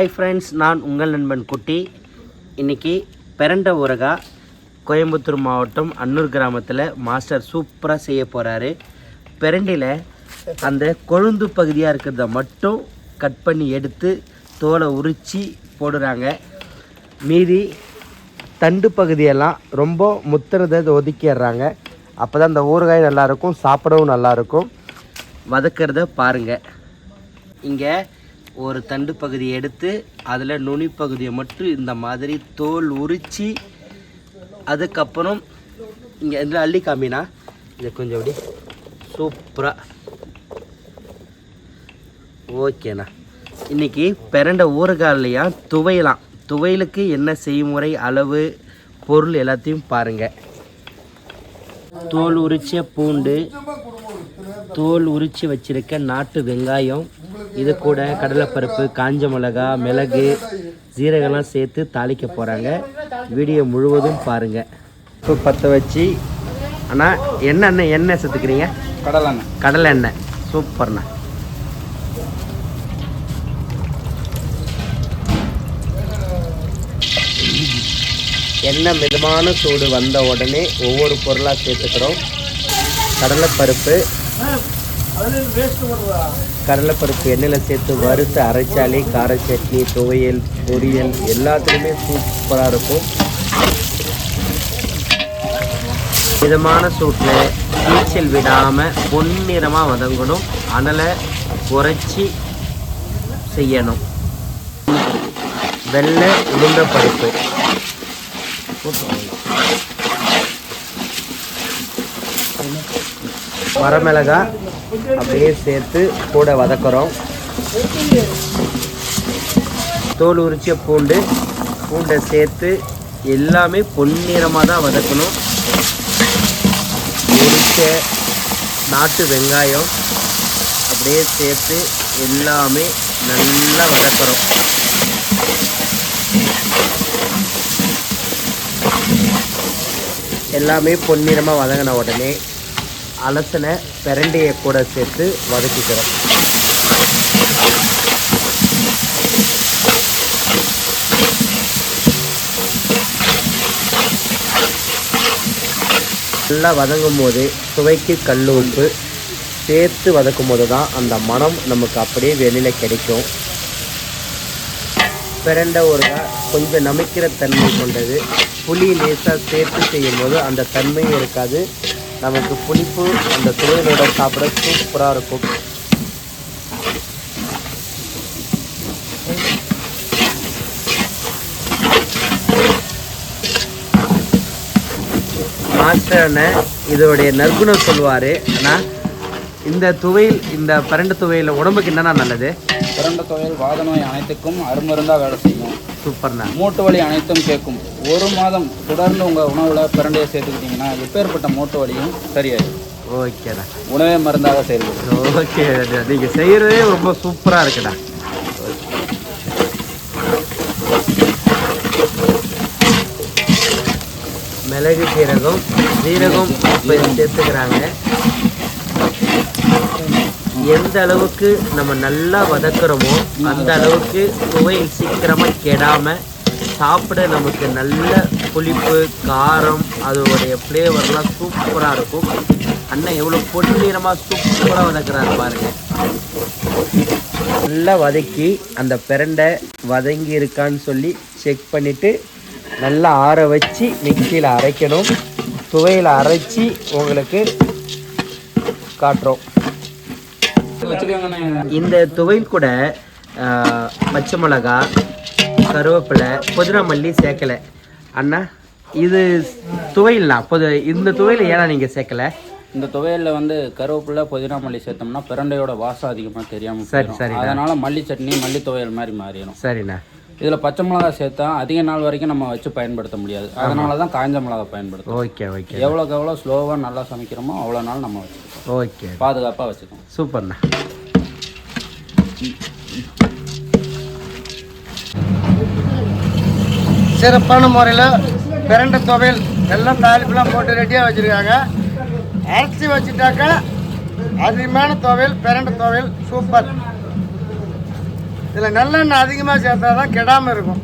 Hi friends நான் உங்கள் நண்பன் குட்டி. இன்னைக்கு பெரண்ட ஊரகா கோயம்புத்தூர் மாவட்டம் அன்னூர் கிராமத்தில் மாஸ்டர் சூப்பராக செய்ய போகிறாரு பெரண்டியில் அந்த கொழுந்து பகுதியாக இருக்கிறத மட்டும் கட் பண்ணி எடுத்து தோலை உரித்து போடுறாங்க. மீதி தண்டு பகுதியெல்லாம் ரொம்ப முத்துறதை ஒதுக்கிடுறாங்க. அப்போ தான் அந்த ஊறுகாய் நல்லாயிருக்கும் சாப்பிடவும் நல்லாயிருக்கும் வதக்கிறத பாருங்கள் இங்கே ஒரு தண்டு பகுதியை எடுத்து அதில் நுனி பகுதியை மட்டும் இந்த மாதிரி தோல் உரித்து அதுக்கப்புறம் இங்கே இதில் அள்ளி காமினா இதை கொஞ்சம் அப்படி சூப்பராக ஓகேண்ணா இன்றைக்கி பிறண்ட ஊறுகாலையா துவையலாம். துவையலுக்கு என்ன செய்முறை அளவு பொருள் எல்லாத்தையும் பாருங்கள் தோல் உரிச்ச பூண்டு தோல் உரித்து வச்சுருக்க நாட்டு வெங்காயம் இது கூட கடலைப்பருப்பு காஞ்ச மிளகா மிளகு ஜீரகம்லாம் சேர்த்து தாளிக்க போகிறாங்க வீடியோ முழுவதும் பாருங்கள் இப்போ பற்ற வச்சு அண்ணா என்ன எண்ணெய் சேர்த்துக்கிறீங்க? கடலெண்ணெய் கடலை எண்ணெய். சூப்பர்ண்ணா. எண்ணெய் மிதமான சூடு வந்த உடனே ஒவ்வொரு பொருளாக சேர்த்துக்கிறோம். கடலைப்பருப்பு கடலைப்பருப்பு எண்ணெயில் சேர்த்து வறுத்து அரைச்சாலே கார சட்னி துவையல் பொரியல் எல்லாத்துலேயுமே சூப்பராக இருக்கும். மிதமான சூட்டில் நீச்சல் விடாமல் பொன்னிறமாக வதங்கணும். அனலை குறைச்சி செய்யணும். வெள்ளை உளுந்த பருப்பு. வரமிளகாய். அப்படியே சேர்த்து கூட வதக்குறோம். தோல் உரிச்ச பூண்டு பூண்டை சேர்த்து எல்லாமே பொன்னிறமாக தான் வதக்கணும். உரிச்ச நாட்டு வெங்காயம் அப்படியே சேர்த்து எல்லாமே நல்லா வதக்குறோம். எல்லாமே பொன்னிறமாக வதங்கின உடனே அலசின பிரண்டையை கூட சேர்த்து வதக்கிக்கிறோம். நல்லா வதங்கும் போது சுவைக்கு கல் உப்பு சேர்த்து வதக்கும் போது தான் அந்த மனம் நமக்கு அப்படியே வெளியில் கிடைக்கும். பிரண்டை ஊறுகாய் கொஞ்சம் நமைக்கிற தன்மை கொண்டது. புளி லேசாக சேர்த்து செய்யும் போது அந்த தன்மையும் இருக்காது. நமக்கு புளிப்பு அந்த துவையலோட சாப்பிட சூப்பராக இருக்கும். மாஸ்டர் அண்ணன் இதோடைய நற்குணம் சொல்லுவார். ஆனால் இந்த துவையல் இந்த பரண்டு துவையல் உடம்புக்கு என்னென்ன நல்லது? பிறண்ட துவையல் வாத நோய் அனைத்துக்கும் அருமருந்தாக வேலை செய்யும். சூப்பர்ண்ணா. மூட்டு வலி அனைத்தும் கேட்கும். ஒரு மாதம் தொடர்ந்து உங்கள் உணவில் பிரண்டையை சேர்த்துக்கிட்டிங்கன்னா எப்பேற்பட்ட மூட்டு வலியும் சரியாயிடும். ஓகேண்ணா. உணவே மருந்தாக செயல்படும். ஓகே நீங்கள் செய்கிறதே ரொம்ப சூப்பராக இருக்குண்ணா. மிளகு சீரகம் சீரகம் சேர்த்துக்கிறாங்க. எந்த அளவுக்கு நம்ம நல்லா வதக்குறோமோ அந்த அளவுக்கு சுவையில் சீக்கிரமாக கெடாமல் சாப்பிட நமக்கு நல்ல புளிப்பு காரம் அதோடைய ஃப்ளேவர்லாம் சூப்பராக இருக்கும். அண்ணன் எவ்வளோ பொன்னிறமாக சூப்பராக வதக்குறாரு பாருங்க. நல்லா வதக்கி அந்த பிரண்டை வதங்கி இருக்கான்னு சொல்லி செக் பண்ணிவிட்டு நல்லா ஆற வச்சு மிக்சியில் அரைக்கணும். துவையில் அரைச்சி உங்களுக்கு காட்டுறோம். இந்த துவையல் கூட பச்சை மிளகா கருவேப்பிலை புதினா மல்லி சேர்க்கலை. அண்ணா இது துவையல்னா பொது இந்த துவையல் ஏன்னா நீங்கள் சேர்க்கலை? இந்த துவையலில் வந்து கருவேப்பிலை புதினா மல்லி சேர்த்தோம்னா பிரண்டையோட வாசம் அதிகமாக தெரியாமல் சரி. சரிண்ணா. அதனால மல்லி சட்னி மல்லி துவையல் மாதிரி மாறிடும் சரிண்ணா. இதில் பச்சை மிளகாய் சேர்த்தா அதிக நாள் வரைக்கும் நம்ம வச்சு பயன்படுத்த முடியாது. அதனால தான் காஞ்ச மிளகாய் பயன்படுத்தும் ஓகே ஓகே. எவ்வளோக்கு எவ்வளோ ஸ்லோவாக நல்லா சமைக்கிறோமோ அவ்வளோ நாள் நம்ம வச்சுக்கணும் ஓகே. பாதுகாப்பாக வச்சுக்கணும் சூப்பர்ண்ணா. சிறப்பான முறையில் பிரண்டை துவையல் எல்லாம் தாளிப்புலாம் போட்டு ரெடியாக வச்சுருக்காங்க. அரைச்சி வச்சுட்டாக்கா அருமையான துவையல் பிரண்டை துவையல் சூப்பர். இதில் நல்லெண்ணெய் அதிகமாக சேர்த்தா தான் கெடாமல் இருக்கும்.